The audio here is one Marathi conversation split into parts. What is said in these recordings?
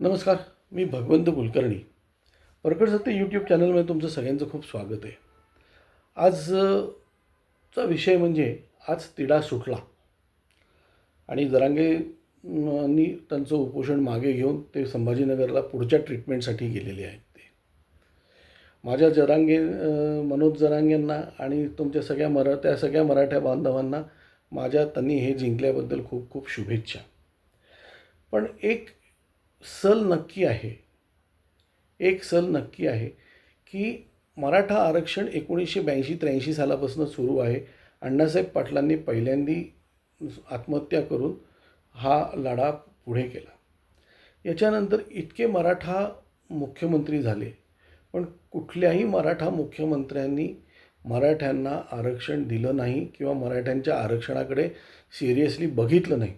नमस्कार मी भगवंत कुलकर्णी. प्रकट सत्य यूट्यूब चॅनलमध्ये तुमचं सगळ्यांचं खूप स्वागत आहे. आजचा विषय म्हणजे आज तिढा सुटला. आणि जरांगेनी त्यांचं उपोषण मागे घेऊन ते संभाजीनगरला पुढच्या ट्रीटमेंटसाठी गेलेले आहेत ते. माझ्या जरांगे मनोज जरांगेंना आणि तुमच्या सगळ्या मरा त्या सगळ्या मराठ्या बांधवांना माझ्या त्यांनी हे जिंकल्याबद्दल खूप खूप शुभेच्छा. पण एक सल नक्की आहे. एक सल नक्की आहे की मराठा आरक्षण एकोणीसशे ब्याऐंशी त्र्याऐंशी सालापासून सुरू आहे. अण्णासाहेब पाटलांनी पहिल्यांदी आत्महत्या करून हा लढा पुढे केला. याच्यानंतर इतके मराठा मुख्यमंत्री झाले. पण कुठल्याही मराठा मुख्यमंत्र्यांनी मराठ्यांना आरक्षण दिलं नाही किंवा मराठ्यांच्या आरक्षणाकडे सिरियसली बघितलं नाही.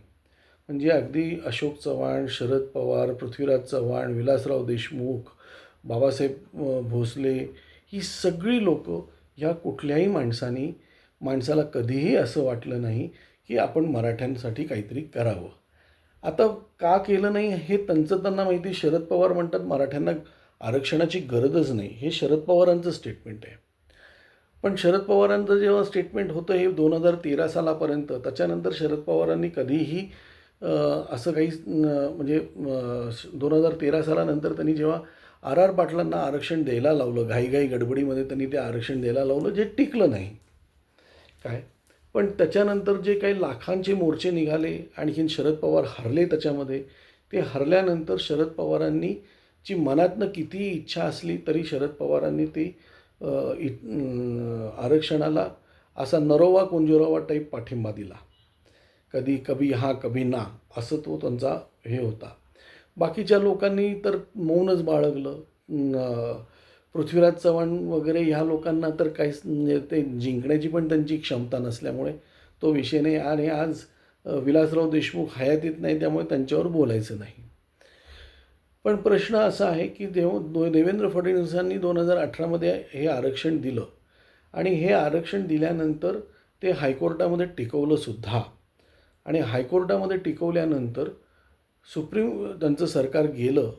म्हणजे अगदी अशोक चव्हाण शरद पवार पृथ्वीराज चव्हाण विलासराव देशमुख बाबासाहेब भोसले ही सगळी लोक ह्या कुठल्याही माणसानी माणसाला कधीही असं वाटलं नाही की आपण मराठ्यांसाठी काहीतरी करावं. आता का केलं नाही हे त्यांचं त्यांना माहिती शरद पवार म्हणतात मराठ्यांना आरक्षणाची गरजच नाही. हे शरद पवारांचं स्टेटमेंट आहे. पण शरद पवारांचं जेव्हा स्टेटमेंट होतं हे दोन हजार तेरा सालापर्यंत त्याच्यानंतर शरद पवारांनी कधीही असं काही म्हणजे दोन हजार तेरा सालानंतर त्यांनी जेव्हा आर आर पाटलांना आरक्षण द्यायला लावलं घाईघाई गडबडीमध्ये त्यांनी ते आरक्षण द्यायला लावलं जे टिकलं नाही. काय? पण त्याच्यानंतर जे काही लाखांचे मोर्चे निघाले आणखीन शरद पवार हरले त्याच्यामध्ये ते हरल्यानंतर शरद पवारांनी जी मनातनं कितीही इच्छा असली तरी शरद पवारांनी ती इ- आरक्षणाला असा नरोवा कुंजुरावा टाईप पाठिंबा दिला. कधी कभी हा कभी ना असं तो त्यांचा हे होता. बाकीच्या लोकांनी तर मौनच बाळगलं. पृथ्वीराज चव्हाण वगैरे ह्या लोकांना तर काहीच म्हणजे ते जिंकण्याची पण त्यांची क्षमता नसल्यामुळे तो विषय नाही. आणि आज विलासराव देशमुख हयातीत नाही त्यामुळे त्यांच्यावर बोलायचं नाही. पण प्रश्न असा आहे की देव देवेंद्र फडणवीसांनी दोन हजार अठरामध्ये हे आरक्षण दिलं. आणि हे आरक्षण दिल्यानंतर ते हायकोर्टामध्ये टिकवलंसुद्धा आणि हायकोर्टामध्ये टिकवल्यानंतर सुप्रीम त्यांचं सरकार गेलं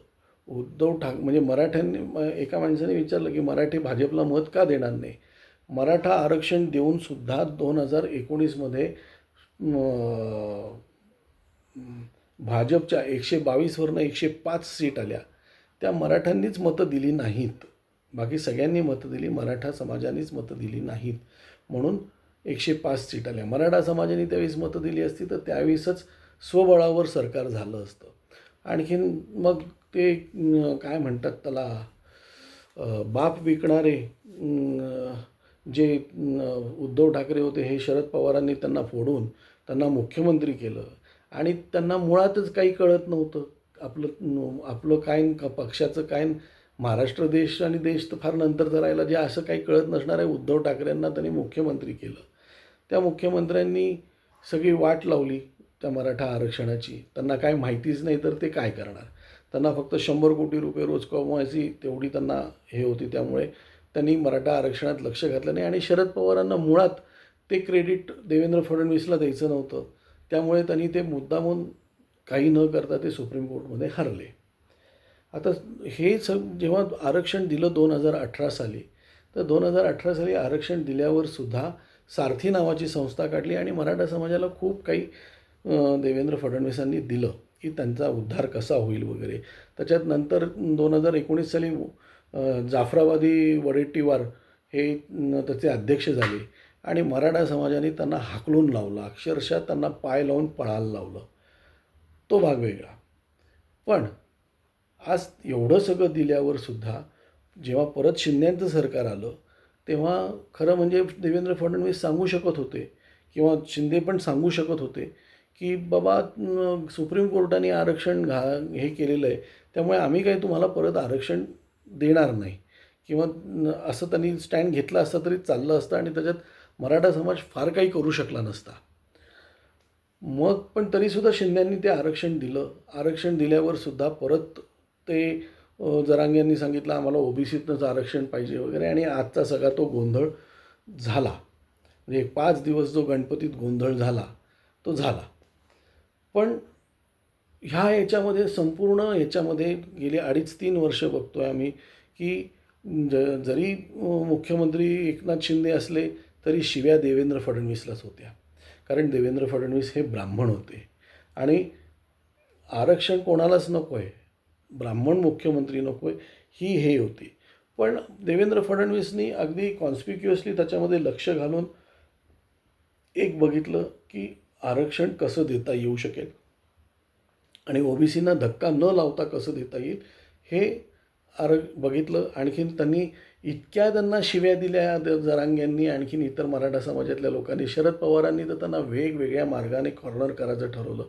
उद्धव ठाक म्हणजे मराठ्यांनी म- एका माणसाने विचारलं की मराठी भाजपला मत का देणार नाही? मराठा आरक्षण देऊनसुद्धा दोन हजार एकोणीसमध्ये भाजपच्या एकशे बावीसवरनं एकशे पाच सीट आल्या. त्या मराठ्यांनीच मतं दिली नाहीत. बाकी सगळ्यांनी मतं दिली मराठा समाजानेच मतं दिली नाहीत. म्हणून एकशे पाच सीट आल्या. मराठा समाजाने त्यावेळेस मतं दिली असती तर त्यावेळेसच स्वबळावर सरकार झालं असतं. आणखीन मग ते काय म्हणतात त्याला बाप विकणारे जे उद्धव ठाकरे होते हे शरद पवारांनी त्यांना फोडून त्यांना मुख्यमंत्री केलं. आणि त्यांना मुळातच काही कळत नव्हतं. आपलं आपलं काय पक्षाचं काय महाराष्ट्र देश आणि देश तर फार नंतर राहिला. जे असं काही कळत नसणाऱ्या उद्धव ठाकरेंना त्यांनी मुख्यमंत्री केलं. त्या मुख्यमंत्र्यांनी सगळी वाट लावली त्या मराठा आरक्षणाची. त्यांना काय माहितीच नाही तर ते काय करणार? त्यांना फक्त शंभर कोटी रुपये रोज कमवायची तेवढी त्यांना हे होती. त्यामुळे त्यांनी मराठा आरक्षणात लक्ष घातलं नाही. आणि शरद पवारांना मुळात ते क्रेडिट देवेंद्र फडणवीसला द्यायचं नव्हतं. त्यामुळे त्यांनी ते मुद्दामून काही न करता ते सुप्रीम कोर्टमध्ये हरले. आता हे सग जेव्हा आरक्षण दिलं दोन हजार अठरा साली तर दोन हजार अठरा साली आरक्षण दिल्यावर सुद्धा सारथी नावाची संस्था काढली आणि मराठा समाजाला खूप काही देवेंद्र फडणवीसांनी दिलं की त्यांचा उद्धार कसा होईल वगैरे. त्याच्यात नंतर दोन हजार एकोणीस साली जाफराबादी वडेट्टीवार हे त्याचे अध्यक्ष झाले आणि मराठा समाजाने त्यांना हाकलून लावलं. अक्षरशः त्यांना पाय लावून पळायला लावलं. तो भाग वेगळा. पण आज एवढं सगळं दिल्यावर सुद्धा जेव्हा परत शिंद्यांचं सरकार आलं तेव्हा खरं म्हणजे देवेंद्र फडणवीस सांगू शकत होते किंवा शिंदे पण सांगू शकत होते की बाबा सुप्रीम कोर्टाने आरक्षण घा हे केलेलं आहे त्यामुळे आम्ही काही तुम्हाला परत आरक्षण देणार नाही. किंवा असं त्यांनी स्टँड घेतला असता तरी चाललं असतं आणि त्याच्यात मराठा समाज फार काही करू शकला नसता. मग पण तरीसुद्धा शिंद्यांनी ते आरक्षण दिलं. आरक्षण दिल्यावर सुद्धा परत ते जरांग्यांनी सांगितलं आम्हाला ओबीसीतनंच आरक्षण पाहिजे वगैरे. आणि आजचा सगळा तो गोंधळ झाला. म्हणजे एक पाच दिवस जो गणपतीत गोंधळ झाला तो झाला. पण ह्या याच्यामध्ये संपूर्ण याच्यामध्ये गेली अडीच तीन वर्ष बघतो आहे आम्ही की ज जरी मुख्यमंत्री एकनाथ शिंदे असले तरी शिव्या देवेंद्र फडणवीसलाच होत्या. कारण देवेंद्र फडणवीस हे ब्राह्मण होते. आणि आरक्षण कोणालाच नको आहे ब्राह्मण मुख्यमंत्री नको आहे ही हे होती. पण देवेंद्र फडणवीसनी अगदी कॉन्स्पिक्युअसली त्याच्यामध्ये लक्ष घालून एक बघितलं की आरक्षण कसं देता येऊ शकेल आणि ओबीसींना धक्का न लावता कसं देता येईल हे आर बघितलं. आणखीन त्यांनी इतक्या त्यांना शिव्या दिल्या जरांग्यांनी आणखीन इतर मराठा समाजातल्या लोकांनी. शरद पवारांनी तर त्यांना वेगवेगळ्या मार्गाने कॉर्नर करायचं ठरवलं.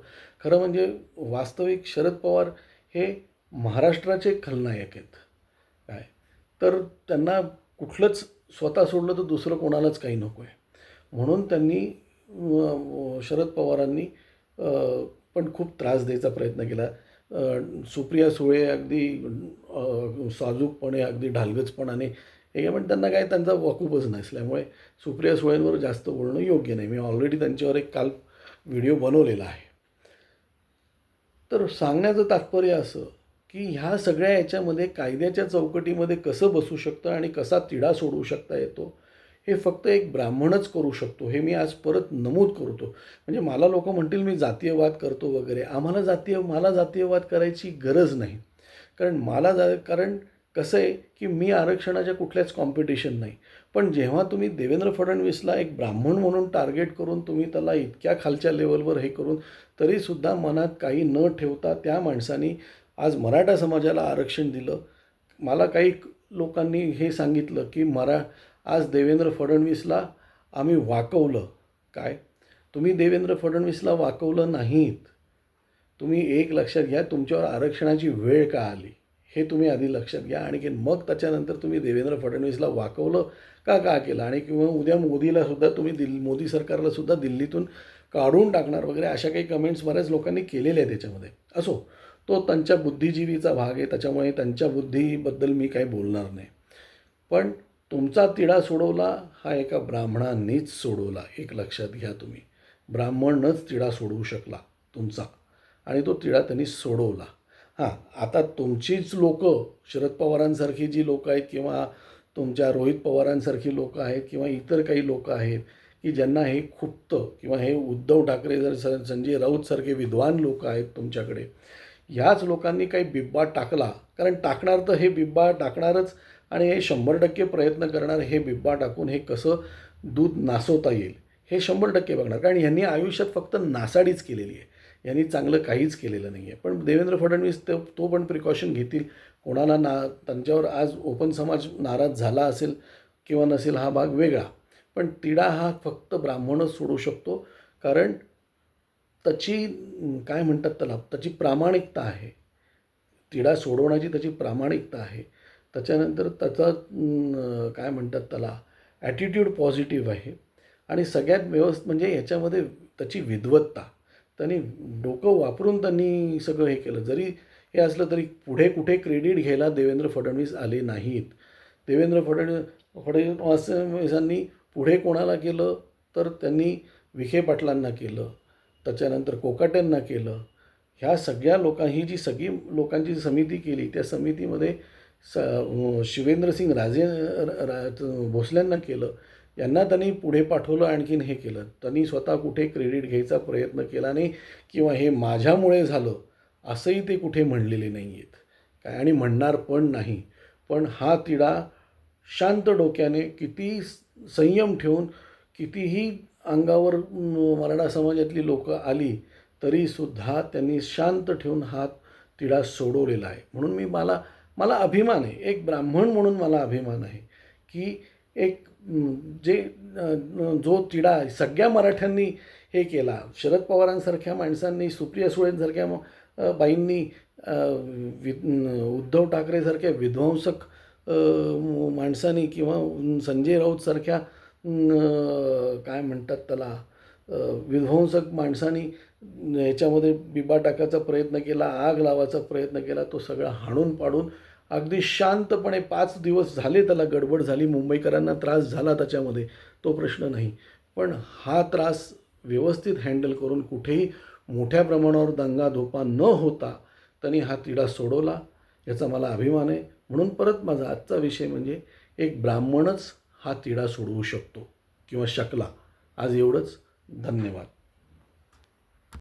खरं म्हणजे वास्तविक शरद पवार हे महाराष्ट्राचे खलनायक आहेत. काय? तर त्यांना कुठलंच स्वतः सोडलं तर दुसरं कोणालाच काही नको आहे. म्हणून त्यांनी शरद पवारांनी पण खूप त्रास द्यायचा प्रयत्न केला. सुप्रिया सुळे अगदी साजूकपणे अगदी ढालगजपणाने हे पण त्यांना काय त्यांचा वकूपच नसल्यामुळे सुप्रिया सुळेंवर जास्त बोलणं योग्य नाही. मी ऑलरेडी त्यांच्यावर एक काल व्हिडिओ बनवलेला आहे. तर सांगण्याचं तात्पर्य असं की ह्या सगळ्या याच्यामध्ये कायद्याच्या चौकटीमध्ये कसं बसू शकतं आणि कसा तिढा सोडवू शकता येतो हे फक्त एक ब्राह्मणच करू शकतो हे मी आज परत नमूद करतो. म्हणजे मला लोक म्हणतील मी जातीयवाद करतो वगैरे. आम्हाला जातीय मला जातीयवाद करायची गरज नाही. कारण मला जा कारण कसं आहे की मी आरक्षणाच्या कुठल्याच कॉम्पिटिशन नाही. पण जेव्हा तुम्ही देवेंद्र फडणवीसला एक ब्राह्मण म्हणून टार्गेट करून तुम्ही त्याला इतक्या खालच्या लेवलवर हे करून तरीसुद्धा मनात काही न ठेवता त्या माणसानी आज मराठा समाजाला आरक्षण दिलं. मला काही लोकांनी हे सांगितलं की मरा आज देवेंद्र फडणवीसला आम्ही वाकवलं. काय? तुम्ही देवेंद्र फडणवीसला वाकवलं नाहीत. तुम्ही एक लक्षात घ्या तुमच्यावर आरक्षणाची वेळ का आली? हे तुम्ही आधी लक्षात घ्या. आणखी मग त्याच्यानंतर तुम्ही देवेंद्र फडणवीसला वाकवलं का का केलं? आणि किंवा उद्या मोदीला सुद्धा तुम्ही दिल्ली मोदी सरकारला सुद्धा दिल्लीतून काढून टाकणार वगैरे अशा काही कमेंट्स बऱ्याच लोकांनी केलेल्या आहेत त्याच्यामध्ये असो. तो त्यांच्या बुद्धिजीवीचा भाग आहे त्याच्यामुळे त्यांच्या बुद्धीबद्दल मी काही बोलणार नाही. पण तुमचा तिढा सोडवला हा एका ब्राह्मणांनीच सोडवला एक लक्षात घ्या तुम्ही. ब्राह्मणच तिढा सोडवू शकला तुमचा. आणि तो तिढा त्यांनी सोडवला. हां आता तुमचीच लोकं शरद पवारांसारखी जी लोकं आहेत किंवा तुमच्या रोहित पवारांसारखी लोकं आहेत किंवा इतर काही लोकं आहेत की ज्यांना हे खुपतं किंवा हे उद्धव ठाकरे जर संजय राऊतसारखे विद्वान लोकं आहेत तुमच्याकडे ह्याच लोकांनी काही बिब्बा टाकला. कारण टाकणार तर हे बिब्बा टाकणारच आणि हे शंभर टक्के प्रयत्न करणार हे बिब्बा टाकून हे कसं दूध नासवता येईल हे शंभर टक्के बघणार. कारण ह्यांनी आयुष्यात फक्त नासाडीच केलेली आहे. यांनी चांगलं काहीच केलेलं नाही आहे. पण देवेंद्र फडणवीस तो तो पण प्रिकॉशन घेतील. कोणाला ना त्यांच्यावर आज ओपन समाज नाराज झाला असेल किंवा नसेल हा भाग वेगळा. पण तिढा हा फक्त ब्राह्मणच सोडू शकतो. कारण त्याची काय म्हणतात त्याला त्याची प्रामाणिकता आहे. तिढा सोडवण्याची त्याची प्रामाणिकता आहे. त्याच्यानंतर त्याचा काय म्हणतात त्याला ॲटिट्यूड पॉझिटिव्ह आहे. आणि सगळ्यात व्यवस्थ म्हणजे याच्यामध्ये त्याची विद्वत्ता. त्यांनी डोकं वापरून त्यांनी सगळं हे केलं. जरी हे असलं तरी पुढे कुठे क्रेडिट घ्यायला देवेंद्र फडणवीस आले नाहीत. देवेंद्र फडणवीस फडणवीसांनी पुढे कोणाला केलं? तर त्यांनी विखे पाटलांना केलं. त्याच्यानंतर कोकाट्यांना केलं. ह्या सगळ्या लोकां ही जी सगळी लोकांची समिती केली त्या समितीमध्ये स शिवेंद्रसिंग राजे रा भोसल्यांना केलं. यांना त्यांनी पुढे पाठवलं आणखीन हे केलं. त्यांनी स्वतः कुठे क्रेडिट घ्यायचा प्रयत्न केला नाही किंवा हे माझ्यामुळे झालं असंही ते कुठे म्हणलेले नाही आहेत काय आणि म्हणणार पण नाही. पण हा तिढा शांत डोक्याने किती संयम ठेवून कितीही अंगावर मराठा समाजातली लोकं आली तरीसुद्धा त्यांनी शांत ठेवून हा तिढा सोडवलेला आहे. म्हणून मी मला मला अभिमान आहे. एक ब्राह्मण म्हणून मला अभिमान आहे की एक जे जो तिढा आहे, सगळ्या मराठ्यांनी हे केला. शरद पवारांसारख्या माणसांनी सुप्रिया सुळेंसारख्या बाईंनी वि उद्धव ठाकरेसारख्या विध्वंसक माणसांनी किंवा संजय राऊतसारख्या काय म्हणतात त्याला विध्वंसक माणसांनी याच्यामध्ये बिबा टाकायचा प्रयत्न केला आग लावायचा प्रयत्न केला तो सगळा हाणून पाडून अगदी शांतपणे पाच दिवस झाले त्याला गडबड झाली मुंबईकरांना त्रास झाला त्याच्यामध्ये तो प्रश्न नाही. पण हा त्रास व्यवस्थित हँडल करून कुठेही मोठ्या प्रमाणावर दंगाधोपा न होता त्यांनी हा तिढा सोडवला याचा मला अभिमान आहे. म्हणून परत माझा आजचा विषय म्हणजे एक ब्राह्मणच हा तिढा सोडवू शकतो. किंवा शकला. आज एवढंच. धन्यवाद.